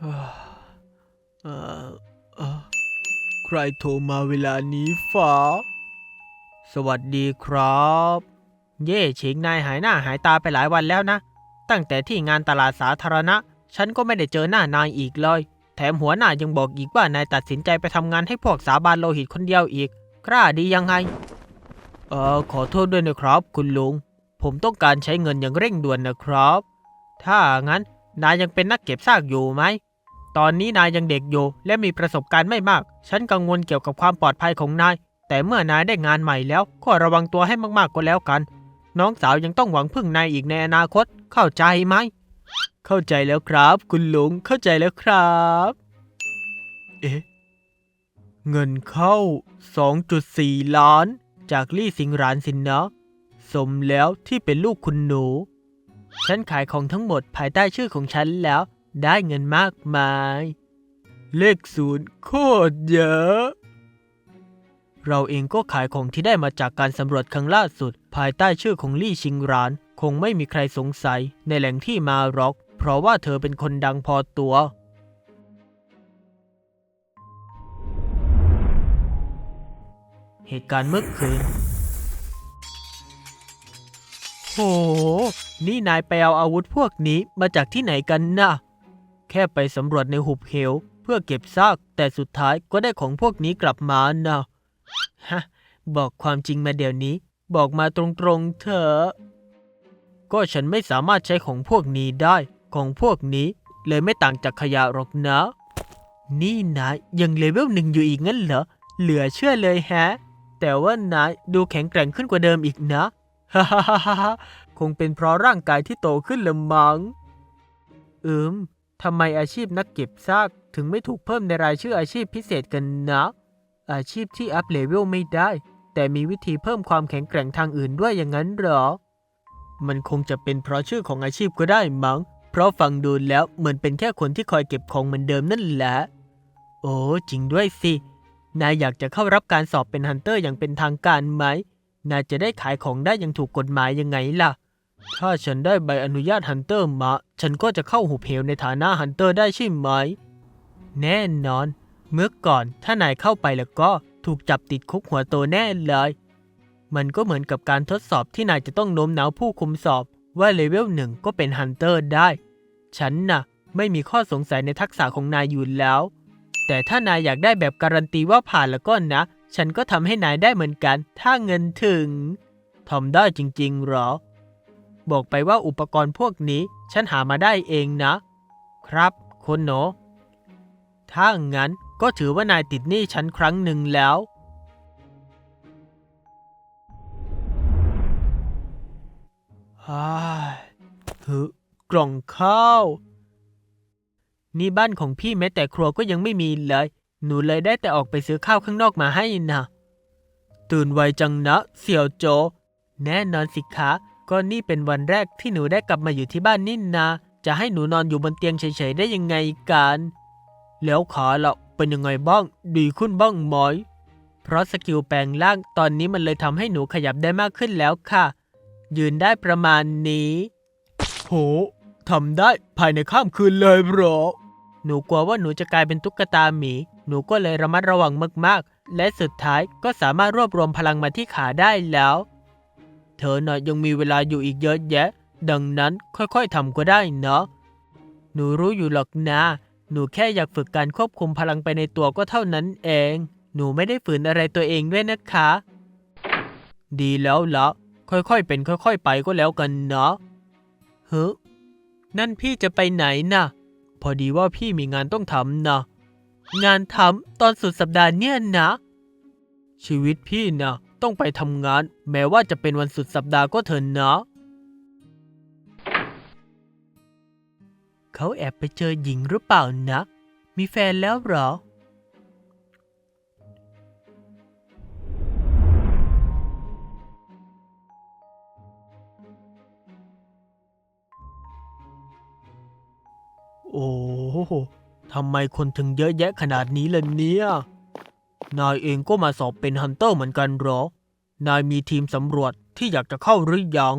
เอ่อเอ่อใครโทรมาเวลานี้ฟ้า สวัสดีครับ เย่ชิงนายหายหน้าหายตาไปหลายวันแล้วนะ ตั้งแต่ที่งานตลาดสาธารณะ ฉันก็ไม่ได้เจอหน้านายอีกเลย แถมหัวหน้ายังบอกอีกว่านายตัดสินใจไปทำงานให้พวกสาบานโลหิตคนเดียวอีก กล้าดียังไง เออขอโทษด้วยนะครับ คุณลุง ผมต้องการใช้เงินอย่างเร่งด่วนนะครับ ถ้างั้นนายยังเป็นนักเก็บซากอยู่ไหม ตอนนี้นายยังเด็กอยู่และมีประสบการณ์ไม่มาก ฉันกังวลเกี่ยวกับความปลอดภัยของนาย แต่เมื่อนายได้งานใหม่แล้วก็ระวังตัวให้มากๆก็แล้วกัน น้องสาวยังต้องหวังพึ่งนายอีกในอนาคต เข้าใจไหม เข้าใจแล้วครับ คุณลุง เข้าใจแล้วครับ เอ๊ะ เงินเข้า 2.4 ล้าน จากลี่สิงหรานสินนะ สมแล้วที่เป็นลูกคุณหนู ฉันขายของทั้งหมดภายใต้ชื่อของฉันแล้ว ได้เงินมากมาย เลขศูนย์โคตรเยอะ เราเองก็ขายของที่ได้มาจากการสำรวจครั้งล่าสุด ภายใต้ชื่อของลี่ชิงราน คงไม่มีใครสงสัยในแหล่งที่มาร็อก เพราะว่าเธอเป็นคนดังพอตัว เหตุการณ์เมื่อคืน โห นี่นายไปเอาอาวุธพวกนี้มาจากที่ไหนกันน่ะ แค่ไปสำรวจในหุบเหวเพื่อเก็บซาก แต่สุดท้ายก็ได้ของพวกนี้กลับมานะฮะ บอกความจริงมาเดี๋ยวนี้ บอกมาตรงๆเถอะก็ฉันไม่สามารถใช้ของพวกนี้ได้ ของพวกนี้เลยไม่ต่างจากขยะหรอกนะ นี่นายยังเลเวลหนึ่งอยู่อีกงั้นเหรอ เหลือเชื่อเลยแฮะ แต่ว่านายดูแข็งแกร่งขึ้นกว่าเดิมอีกนะ ฮ่าฮ่าฮ่าฮ่าคงเป็นเพราะร่างกายที่โตขึ้นละมัง้งอืม ทำไมอาชีพนักเก็บซากถึงไม่ถูกเพิ่มในรายชื่ออาชีพพิเศษกันนะอาชีพที่อัพเลเวลไม่ได้ แต่มีวิธีเพิ่มความแข็งแกร่งทางอื่นด้วยอย่างนั้นหรอ มันคงจะเป็นเพราะชื่อของอาชีพก็ได้มั้ง เพราะฟังดูแล้วเหมือนเป็นแค่คนที่คอยเก็บของเหมือนเดิมนั่นแหละ โอ้จริงด้วยสิ นายอยากจะเข้ารับการสอบเป็นฮันเตอร์อย่างเป็นทางการไหม นายจะได้ขายของได้อย่างถูกกฎหมายยังไงล่ะ ถ้าฉันได้ใบอนุญาตฮันเตอร์มา ฉันก็จะเข้าหุบเหวในฐานะฮันเตอร์ได้ใช่ไหม แน่นอน เมื่อก่อนถ้านายเข้าไปแล้วก็ถูกจับติดคุกหัวโตแน่เลย มันก็เหมือนกับการทดสอบที่นายจะต้องโน้มน้าวผู้คุมสอบ ว่าเลเวลหนึ่งก็เป็นฮันเตอร์ได้ ฉันน่ะ ไม่มีข้อสงสัยในทักษะของนายอยู่แล้ว แต่ถ้านายอยากได้แบบการันตีว่าผ่านแล้วก็นะ ฉันก็ทำให้นายได้เหมือนกัน ถ้าเงินถึงทำได้จริงๆหรอ บอกไปว่าอุปกรณ์พวกนี้ฉันหามาได้เองนะ ครับคุณหนถ้างั้นก็ถือว่านายติดหนี้ฉันครั้งหนึ่งแล้วฮ่ายฮึกล่องข้าว นี่บ้านของพี่แม้แต่ครัวก็ยังไม่มีเลย หนูเลยได้แต่ออกไปซื้อข้าวข้างนอกมาให้นะ ตื่นไวจังนะ เสี่ยวโจ แน่นอนสิคะ ก็นี่เป็นวันแรกที่หนูได้กลับมาอยู่ที่บ้านนี่นา จะให้หนูนอนอยู่บนเตียงเฉยๆได้ยังไงกัน แล้วขาล่ะเป็นยังไงบ้าง ดีขึ้นบ้างไหมเพราะสกิลแปลงร่างตอนนี้มันเลยทำให้หนูขยับได้มากขึ้นแล้วค่ะ ยืนได้ประมาณนี้ โหทำได้ภายในข้ามคืนเลยเหรอ หนูกลัวว่าหนูจะกลายเป็นตุ๊กตาหมี หนูก็เลยระมัดระวังมากๆ และสุดท้ายก็สามารถรวบรวมพลังมาที่ขาได้แล้ว เธอน่ะยังมีเวลาอยู่อีกเยอะแยะ ดังนั้นค่อยๆทำก็ได้เนาะ หนูรู้อยู่หรอกนะ หนูแค่อยากฝึกการควบคุมพลังไปในตัวก็เท่านั้นเอง หนูไม่ได้ฝืนอะไรตัวเองด้วยนะคะ ดีแล้วละค่อยๆเป็นค่อยๆไปก็แล้วกันเนาะเฮ้นั่นพี่จะไปไหนนะพอดีว่าพี่มีงานต้องทำนะ งานทำตอนสุดสัปดาห์เนี่ยนะ ชีวิตพี่นะ ต้องไปทำงาน แม้ว่าจะเป็นวันสุดสัปดาห์ก็เถอะนะ เขาแอบไปเจอหญิงหรือเปล่านะ มีแฟนแล้วเหรอ โอ้โหทำไมคนถึงเยอะแยะขนาดนี้ล่ะเนี่ย นายเองก็มาสอบเป็นฮันเตอร์เหมือนกันเหรอ นายมีทีมสำรวจที่อยากจะเข้าหรือยัง